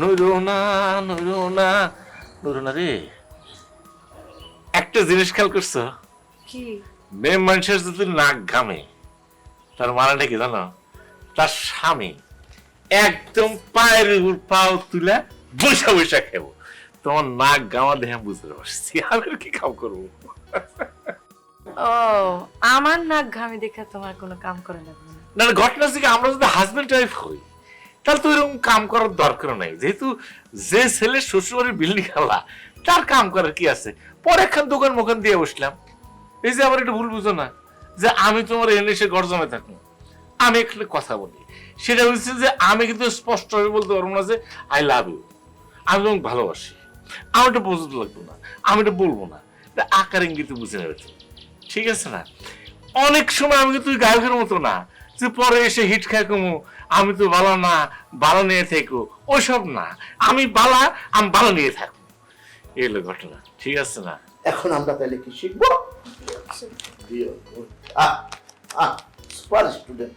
নুরুনা নুরুনা। নুরুনা রে একটা জিনিস খেয়াল করছ? কি? মেয়ে মানুষের যদি নাক ঘামে তার মানেটা কি জানো? তার স্বামী একদম পায়ের উপর পাও তুলে বসে বসে খেবো। তোমার নাক গামা দেখে আমি বুঝতে পারছি আমি আর কি কাম করব? ও আমার নাক ঘামে দেখে তোমার কোনো কাম করে না। না ঘটনা হচ্ছে আমরা যদি হাজবেন্ড ওয়াইফ হই তাহলে তো এরকম কাম করার দরকার নাই। যেহেতু যে ছেলে শ্বশুরবাড়ির বিল্ডিং খালা, তার কাম করার কি আছে? পরে একখান দোকান মোকান দিয়ে বসলাম। এই যে আবার একটু ভুল বুঝো না, যে আমি তোমার এনে সে গরজমে থাকব। আমি একটু কথা বলি। সেটা হচ্ছে যে আমি কিন্তু স্পষ্টভাবে বলতে পারব না যে আই লাভ ইউ আমি তোমাকে ভালোবাসি। আমি এটা বোঝাতে লাগবো না। আমি এটা বলব না। আকার ইঙ্গিতে বুঝে নেবে তুমি। ঠিক আছে না? অনেক সময় আমি কিন্তু গায়কের মতো না, যে পরে এসে হিট খায় কমু আমি তো বালা না বালা নিয়ে থেকো। ওইসব না আমি বালা আমি বালা নিয়ে থাকব এই হলো ঘটনা ঠিক আছে না? এখন আমরা তাহলে কি শিখব? সুপার স্টুডেন্ট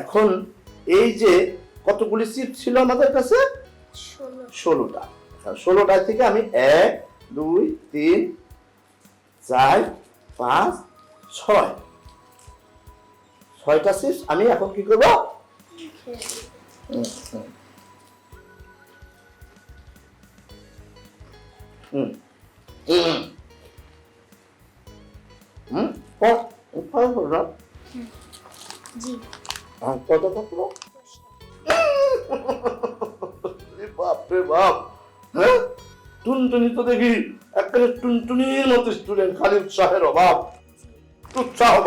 এখন এই যে কতগুলি সিট ছিল আমাদের কাছে? ষোলোটা। ষোলোটা থেকে আমি এক দুই তিন চার পাঁচ ছয়। ছয়টা সিট আমি এখন কি করব? হ্যাঁ টুনটুনি তো দেখি টুনটুনির খালি উৎসাহের অভাব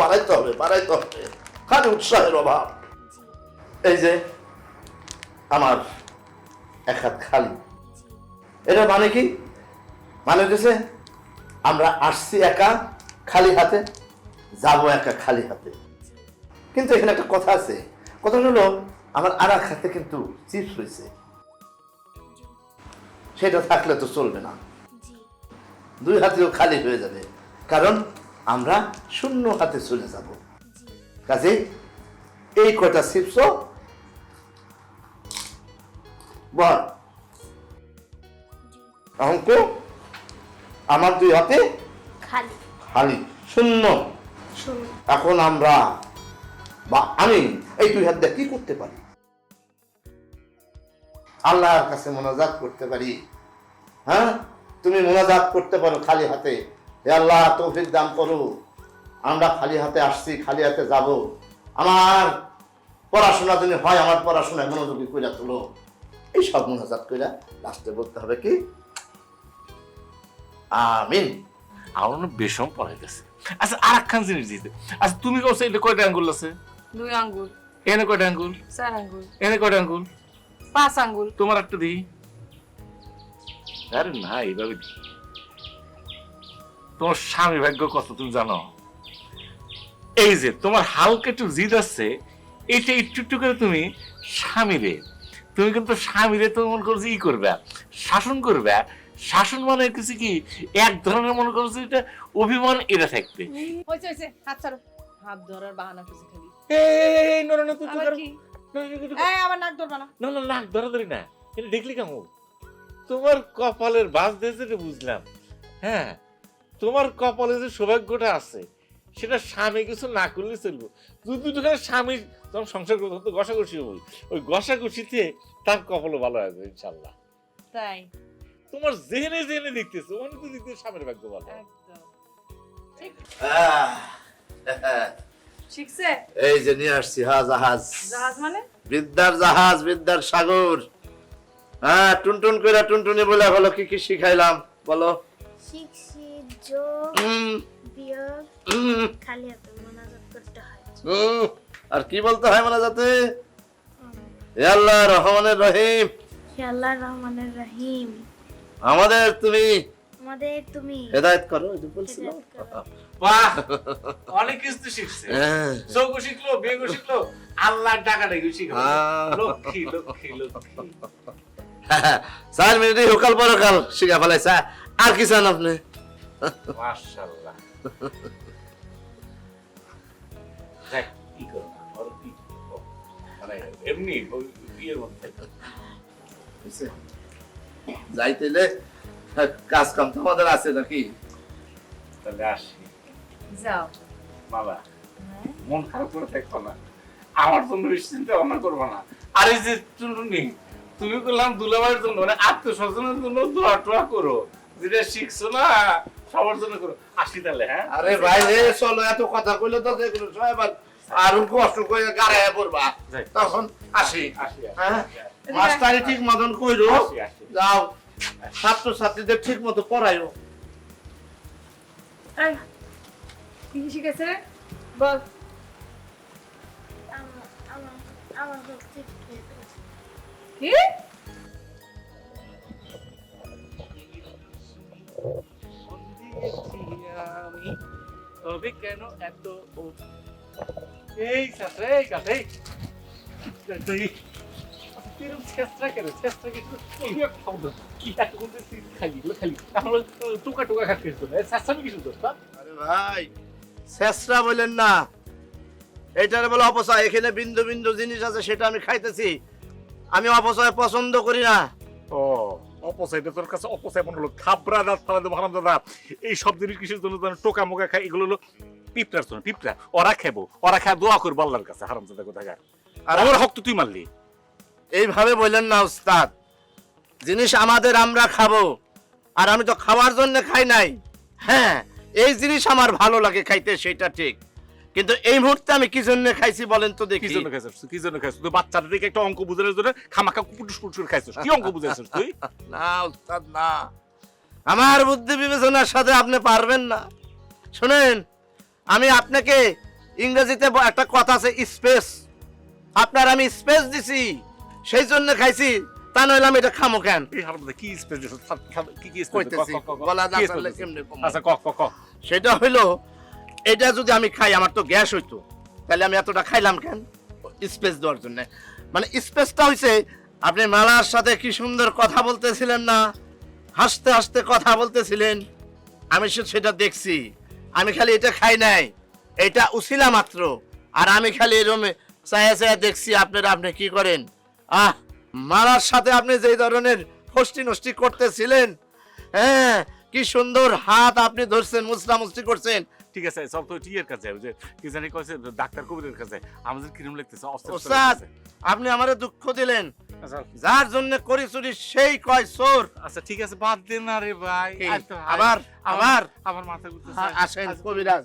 বাড়াইতে হবে বাড়াইতে হবে খালি উৎসাহের অভাব এই যে, আমার এক হাত খালি। এটা মানে কি? মানে হচ্ছে আমরা আসছি একা খালি হাতে, যাব একা খালি হাতে। কিন্তু এখানে একটা কথা আছে। কথা হলো, আমার আর এক হাতে কিন্তু চিপস হয়েছে সেটা থাকলে তো চলবে না। দুই হাতেও খালি হয়ে যাবে। কারণ আমরা শূন্য হাতে চলে যাব। কাজে এই কয়টা চিপসও বল। অঙ্ক? আমার দুই হাতে? খালি। খালি। শূন্য। এখন আমরা বা আমি এই দুই হাত দিয়ে কি করতে পারি? আল্লাহর কাছে মোনাজাত করতে পারি। হ্যাঁ? তুমি মোনাজাত করতে পারো খালি হাতে। হে আল্লাহ তৌফিক দান করো। আমরা খালি হাতে আসছি খালি হাতে যাব। আমার পড়াশোনা যদি হয় আমার পড়াশোনায় মনোযোগী করে তুলো। এই সব মোনাজাত কইরা লাস্টে বলতে হবে কি? আমিন। আমার না বেশম পড়াইতেছে আচ্ছা আর একখান জিনিস দিতে। আচ্ছা তুমি কইছো এটা কয়টা আঙ্গুল আছে? দুই আঙ্গুল। এনে কয়টা আঙ্গুল? চার আঙ্গুল। এনে কয়টা আঙ্গুল? পাঁচ আঙ্গুল। তোমার একটা দিই। আরে না এইভাবে তোমার স্বামী ভাগ্য কত তুমি জানো? এই যে তোমার হালকা একটু জিদ আছে এটা একটু একটু করে তুমি স্বামীরে তুমি কিন্তু স্বামীরে তো মনে করছ ই করবে শাসন করবে। শাসন মানে কিছু কি? এক ধরনের মনে করছ এটা অভিমান এটা থাকবে। হয়েছে হয়েছে হাত ছাড়ো। হাত ধরার বাহানা কিছু খালি। এই না না তুই এই আবার নাক ধরবা না। না না নাক ধরা ধরি না। এটা দেখলি কেমন? তোমার কপালের বাস দিয়েছে এটা বুঝলাম। হ্যাঁ তোমার কপালে যে সৌভাগ্যটা আছে সেটা স্বামী কিছু না করলে চলবো। দুই দুটোখানে স্বামী যখন সংসার করতে তো ঘষাঘষি হব। ওই ঘষাঘষিতে তার কপালও ভালো হবে ইনশাল্লাহ। তাই? তোমার জেনে জেনে দেখতেছো অনেক তো দেখতে স্বামীর ভাগ্য ভালো। একদম। শিখছে? এই যে নিয়ে আসছি হা জাহাজ। জাহাজ মানে? বিদ্যার জাহাজ বিদ্যার সাগর। হ্যাঁ টুনটুন কইরা টুনটুনি বলে হলো কি কি শিখাইলাম? বলো। শিখছি যোগ বিয়োগ খালি হাতে মোনাজাত করতে হয়। আর কি বলতে হয় মানে যাতে হে আল্লাহ রহমানের রহিম। আল্লাহ রহমানের রহিম। আমাদের তুমি? আমাদের তুমি। হেদায়েত করো বাহ! অনেক কিছু শিখছে। হ্যাঁ। চৌকো শিখলো বেগো শিখলো আল্লাহ টাকা ডেকে শিখলো লক্ষ্মী লক্ষ্মী লক্ষ্মী। চার মিনিটে হোকাল পরকাল শিখা ফেলাইছা। আর কি চান আপনি? মাশাআল্লাহ। মানে এমনি ইয়ের মধ্যে। যাইতেলে কাজ কাম তো আমাদের আছে নাকি? তাহলে আসি। যাও। বাবা মন খারাপ করে থাকব না। আমার জন্য বেশি চিন্তা ভাবনা করব না। আরে যে টুনটুনি তুমি করলাম দুলাভাইয়ের জন্য মানে আত্মস্বজনের জন্য দোয়া টোয়া করো। যেটা শিখছো না সবার জন্য করো। আসি তাহলে হ্যাঁ? আরে ভাই রে চলো এত কথা কইলে তো দেখল সবাই আরও কষ্ট করে গাড়ায় পড়বা। তখন আসি। আসি হ্যাঁ? মাস্টারি ঠিক মতন কইরো। যাও। ছাত্র ছাত্রীদের ঠিক মতো পড়াইও। কি শিখেছে? বল। কি? আমি তবে কেন এত এই চেষ্টা বললেন না। এইটারে বলে অপচয়। এখানে বিন্দু বিন্দু জিনিস আছে সেটা আমি খাইতেছি। আমি অপচয় পছন্দ করি না। ও অপচয়টা তোর কাছে অপচয় মনে হলো। খাবরা দাঁত ফালা দেবো হারাম দাদা। এই সব জিনিস কিসের জন্য টোকা মোকা খায়? এগুলো হলো পিঁপড়ার জন্য পিঁপড়া ওরা খাব ওরা খায় দোয়া করব আল্লাহর কাছে হারাম দাদা কোথায় আর আমার হক তো তুই মারলি। এইভাবে বললেন না উস্তাদ। জিনিস আমাদের আমরা খাব আর আমি তো খাওয়ার জন্য খাই নাই। হ্যাঁ এই জিনিস আমার ভালো লাগে খাইতে সেটা ঠিক। কিন্তু এই মুহূর্তে আমি কি জন্য খাইছি বলেন তো কি দেখি জন্য খাইছিস কি জন্য খাইছিস? তুই বাচ্চাদের দিকে একটা অঙ্ক বুঝানোর জন্য খামাখা কুটুস কুটুস খাইছিস। কি অঙ্ক বুঝাইছিস তুই? না উস্তাদ না। আমার বুদ্ধি বিবেচনার সাথে আপনি পারবেন না। শুনেন আমি আপনাকে ইংরেজিতে একটা কথা আছে স্পেস। আপনার আমি স্পেস দিছি সেই জন্য খাইছি তা নইলে আমি এটা খামো কেন? কি স্পেস কি কি? আচ্ছা সেটা হইল এটা যদি আমি খাই আমার তো গ্যাস হইতো তাহলে আমি এতটা খাইলাম কেন? স্পেস দেওয়ার জন্য। মানে স্পেসটা হইছে আপনি মালার সাথে কি সুন্দর কথা বলতেছিলেন না? হাসতে হাসতে কথা বলতেছিলেন আমি সেটা দেখছি। আমি খালি এটা খাই নাই। এটা উছিলা মাত্র। আর আমি খালি এরমে চায়া চায়া দেখছি, আপনারা আপনি কি করেন? আহ, মারার সাথে আপনি যে ধরনের ফষ্টি নষ্টি করতেছিলেন হ্যাঁ কি সুন্দর হাত আপনি ধরছেন মুসলা মুসলি করছেন। ঠিক আছে সব তো টিয়ের কাছে যে কি জানি কইছে ডাক্তার কবিরের কাছে আমাদের কিরম লাগতেছে ওস্তাদ আপনি আমারে দুঃখ দিলেন। আচ্ছা। যার জন্য করি চুরি সেই কয় চোর। আচ্ছা ঠিক আছে বাদ দে না রে ভাই আবার আবার? আমার মাথা ঘুরতেছে। হ্যাঁ, আসেন কবিরাজ।